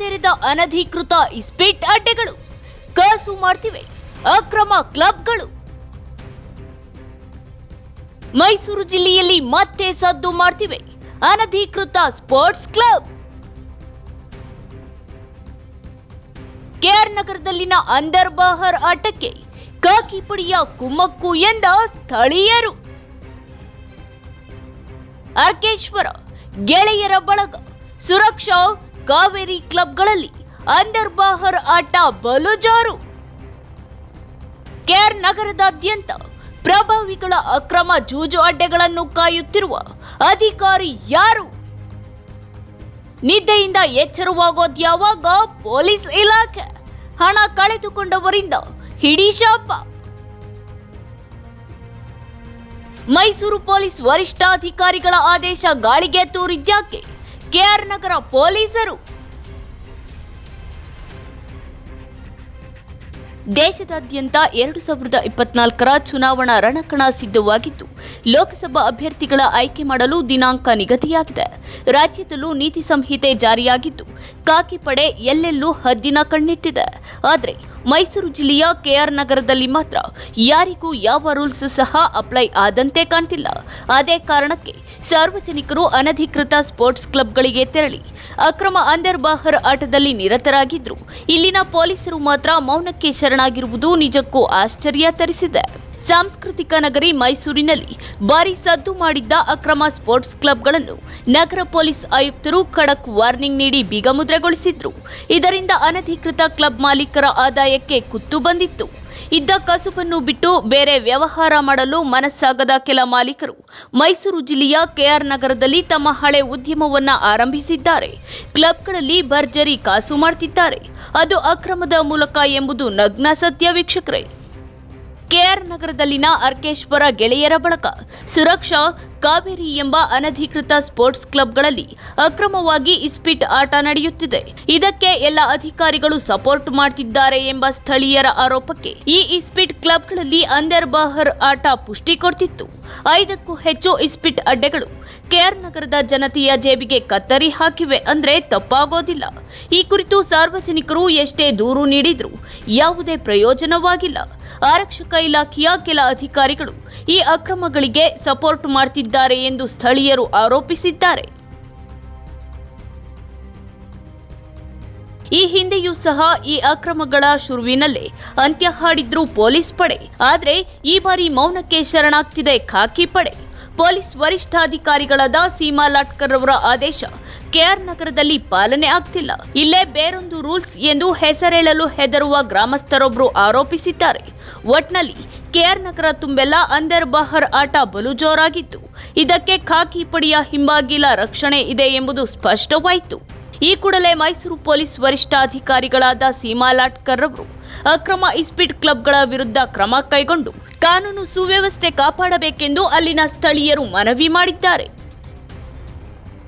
ತೆರೆದ ಅನಧಿಕೃತ ಇಸ್ಪೀಟ್ ಅಡ್ಡೆಗಳು ಕಾಸು ಮಾಡ್ತಿವೆ, ಅಕ್ರಮ ಕ್ಲಬ್ಗಳು. ಮೈಸೂರು ಜಿಲ್ಲೆಯಲ್ಲಿ ಮತ್ತೆ ಸದ್ದು ಮಾಡ್ತಿವೆ ಅನಧಿಕೃತ ಸ್ಪೋರ್ಟ್ಸ್ ಕ್ಲಬ್. ಕೆಆರ್ ನಗರದಲ್ಲಿನ ಅಂದರ್ ಬಹರ್ ಆಟಕ್ಕೆ ಕಾಕಿ ಪುಡಿಯ ಕುಮ್ಮಕ್ಕು ಎಂದ ಸ್ಥಳೀಯರು. ಅರ್ಕೇಶ್ವರ ಗೆಳೆಯರ ಬಳಗ ಸುರಕ್ಷಾ ಕಾವೇರಿ ಕ್ಲಬ್ಗಳಲ್ಲಿ ಅಂಡರ್ ಬಾಹರ್ ಆಟ ಬಲು ಜೋರು ಕೇರ್ ನಗರದಾದ್ಯಂತ ಪ್ರಭಾವಿಗಳ ಅಕ್ರಮ ಜೂಜು ಅಡ್ಡೆಗಳನ್ನು ಕಾಯುತ್ತಿರುವ ಅಧಿಕಾರಿ ಯಾರು? ನಿದ್ದೆಯಿಂದ ಎಚ್ಚರವಾಗೋದ್ಯಾವಾಗ ಪೊಲೀಸ್ ಇಲಾಖೆ. ಹಣ ಕಳೆದುಕೊಂಡವರಿಂದ ಹಿಡಿ ಶಾಪ. ಮೈಸೂರು ಪೊಲೀಸ್ ವರಿಷ್ಠಾಧಿಕಾರಿಗಳ ಆದೇಶ ಗಾಳಿಗೆ ತೂರಿದ್ಯಾಕೆ? ಕೆಆರ್ ನಗರ ಪೊಲೀಸರು. ದೇಶದಾದ್ಯಂತ ಎರಡು ಸಾವಿರದ ಇಪ್ಪತ್ನಾಲ್ಕರ ಚುನಾವಣಾ ರಣಕಣ ಸಿದ್ಧವಾಗಿದ್ದು ಲೋಕಸಭಾ ಅಭ್ಯರ್ಥಿಗಳ ಆಯ್ಕೆ ಮಾಡಲು ದಿನಾಂಕ ನಿಗದಿಯಾಗಿದೆ. ರಾಜ್ಯದಲ್ಲೂ ನೀತಿ ಸಂಹಿತೆ ಜಾರಿಯಾಗಿದ್ದು ಕಾಕಿಪಡೆ ಎಲ್ಲೆಲ್ಲೂ ಹದ್ದಿನ ಕಣ್ಣಿಟ್ಟಿದೆ. ಆದರೆ ಮೈಸೂರು ಜಿಲ್ಲೆಯ ಕೆಆರ್ ನಗರದಲ್ಲಿ ಮಾತ್ರ ಯಾರಿಗೂ ಯಾವ ರೂಲ್ಸ್ ಸಹ ಅಪ್ಲೈ ಆದಂತೆ ಕಾಣ್ತಿಲ್ಲ. ಅದೇ ಕಾರಣಕ್ಕೆ ಸಾರ್ವಜನಿಕರು ಅನಧಿಕೃತ ಸ್ಪೋರ್ಟ್ಸ್ ಕ್ಲಬ್ಗಳಿಗೆ ತೆರಳಿ ಅಕ್ರಮ ಅಂದರ್ ಬಾಹರ್ ಆಟದಲ್ಲಿ ನಿರತರಾಗಿದ್ರು. ಇಲ್ಲಿನ ಪೊಲೀಸರು ಮಾತ್ರ ಮೌನಕ್ಕೆ ಶರಣಾಗಿರುವುದು ನಿಜಕ್ಕೂ ಆಶ್ಚರ್ಯ ತರಿಸಿದೆ. ಸಾಂಸ್ಕೃತಿಕ ನಗರಿ ಮೈಸೂರಿನಲ್ಲಿ ಭಾರಿ ಸದ್ದು ಮಾಡಿದ್ದ ಅಕ್ರಮ ಸ್ಪೋರ್ಟ್ಸ್ ಕ್ಲಬ್ಗಳನ್ನು ನಗರ ಪೊಲೀಸ್ ಆಯುಕ್ತರು ಖಡಕ್ ವಾರ್ನಿಂಗ್ ನೀಡಿ ಬೀಗಮುದ್ರೆಗೊಳಿಸಿದ್ರು. ಇದರಿಂದ ಅನಧಿಕೃತ ಕ್ಲಬ್ ಮಾಲೀಕರ ಆದಾಯಕ್ಕೆ ಕುತ್ತು ಬಂದಿತ್ತು. ಇದ್ದ ಕಸುಬನ್ನು ಬಿಟ್ಟು ಬೇರೆ ವ್ಯವಹಾರ ಮಾಡಲು ಮನಸ್ಸಾಗದ ಕೆಲ ಮಾಲೀಕರು ಮೈಸೂರು ಜಿಲ್ಲೆಯ ಕೆಆರ್ ನಗರದಲ್ಲಿ ತಮ್ಮ ಹಳೆ ಉದ್ಯಮವನ್ನ ಆರಂಭಿಸಿದ್ದಾರೆ. ಕ್ಲಬ್ಗಳಲ್ಲಿ ಭರ್ಜರಿ ಕಾಸು ಮಾಡ್ತಿದ್ದಾರೆ. ಅದು ಅಕ್ರಮದ ಮೂಲಕ ಎಂಬುದು ನಗ್ನ ಸತ್ಯ ವೀಕ್ಷಕರೇ. ಕೆಆರ್ ನಗರದಲ್ಲಿನ ಅರ್ಕೇಶ್ವರ ಗೆಳೆಯರ ಬಳಕ ಸುರಕ್ಷಾ ಕಾವೇರಿ ಎಂಬ ಅನಧಿಕೃತ ಸ್ಪೋರ್ಟ್ಸ್ ಕ್ಲಬ್ಗಳಲ್ಲಿ ಅಕ್ರಮವಾಗಿ ಇಸ್ಪಿಟ್ ಆಟ ನಡೆಯುತ್ತಿದೆ. ಇದಕ್ಕೆ ಎಲ್ಲ ಅಧಿಕಾರಿಗಳು ಸಪೋರ್ಟ್ ಮಾಡ್ತಿದ್ದಾರೆ ಎಂಬ ಸ್ಥಳೀಯರ ಆರೋಪಕ್ಕೆ ಈ ಇಸ್ಪಿಟ್ ಕ್ಲಬ್ಗಳಲ್ಲಿ ಅಂದರ್ ಬಹರ್ ಆಟ ಪುಷ್ಟಿ ಕೊಡ್ತಿತ್ತು. ಐದಕ್ಕೂ ಹೆಚ್ಚು ಇಸ್ಪಿಟ್ ಅಡ್ಡೆಗಳು ಕೆಆರ್ ನಗರದ ಜನತೆಯ ಜೇಬಿಗೆ ಕತ್ತರಿ ಹಾಕಿವೆ ಅಂದ್ರೆ ತಪ್ಪಾಗೋದಿಲ್ಲ. ಈ ಕುರಿತು ಸಾರ್ವಜನಿಕರು ಎಷ್ಟೇ ದೂರು ನೀಡಿದ್ರೂ ಯಾವುದೇ ಪ್ರಯೋಜನವಾಗಿಲ್ಲ. ಆರಕ್ಷಕ ಇಲಾಖೆಯ ಕೆಲ ಅಧಿಕಾರಿಗಳು ಈ ಅಕ್ರಮಗಳಿಗೆ ಸಪೋರ್ಟ್ ಮಾಡ್ತಿದ್ದಾರೆ ಎಂದು ಸ್ಥಳೀಯರು ಆರೋಪಿಸಿದ್ದಾರೆ. ಈ ಹಿಂದೆಯೂ ಸಹ ಈ ಅಕ್ರಮಗಳ ಶುರುವಿನಲ್ಲೇ ಅಂತ್ಯ ಹಾಡಿದ್ರು ಪೊಲೀಸ್ ಪಡೆ. ಆದರೆ ಈ ಬಾರಿ ಮೌನಕ್ಕೆ ಶರಣಾಗ್ತಿದೆ ಖಾಕಿ ಪಡೆ. ಪೊಲೀಸ್ ವರಿಷ್ಠಾಧಿಕಾರಿಗಳಾದ ಸೀಮಾ ಲಾಟ್ಕರ್ ಅವರ ಆದೇಶ ಕೆಆರ್ ನಗರದಲ್ಲಿ ಪಾಲನೆ ಆಗ್ತಿಲ್ಲ. ಇಲ್ಲೇ ಬೇರೊಂದು ರೂಲ್ಸ್ ಎಂದು ಹೆಸರೇಳಲು ಹೆದರುವ ಗ್ರಾಮಸ್ಥರೊಬ್ಬರು ಆರೋಪಿಸಿದ್ದಾರೆ. ಒಟ್ನಲ್ಲಿ ಕೆಆರ್ ನಗರ ತುಂಬೆಲ್ಲ ಅಂದರ್ ಬಹರ್ ಆಟ ಬಲು ಜೋರಾಗಿತ್ತು ಇದಕ್ಕೆ ಖಾಕಿ ಪಡೆಯ ಹಿಂಬಾಗಿಲ ರಕ್ಷಣೆ ಇದೆ ಎಂಬುದು ಸ್ಪಷ್ಟವಾಯಿತು. ಈ ಕೂಡಲೇ ಮೈಸೂರು ಪೊಲೀಸ್ ವರಿಷ್ಠಾಧಿಕಾರಿಗಳಾದ ಸೀಮಾ ಲಾಟ್ಕರ್ ಅವರು ಅಕ್ರಮ ಇಸ್ಪಿಟ್ ಕ್ಲಬ್ಗಳ ವಿರುದ್ಧ ಕ್ರಮ ಕೈಗೊಂಡು ಕಾನೂನು ಸುವ್ಯವಸ್ಥೆ ಕಾಪಾಡಬೇಕೆಂದು ಅಲ್ಲಿನ ಸ್ಥಳೀಯರು ಮನವಿ ಮಾಡಿದ್ದಾರೆ.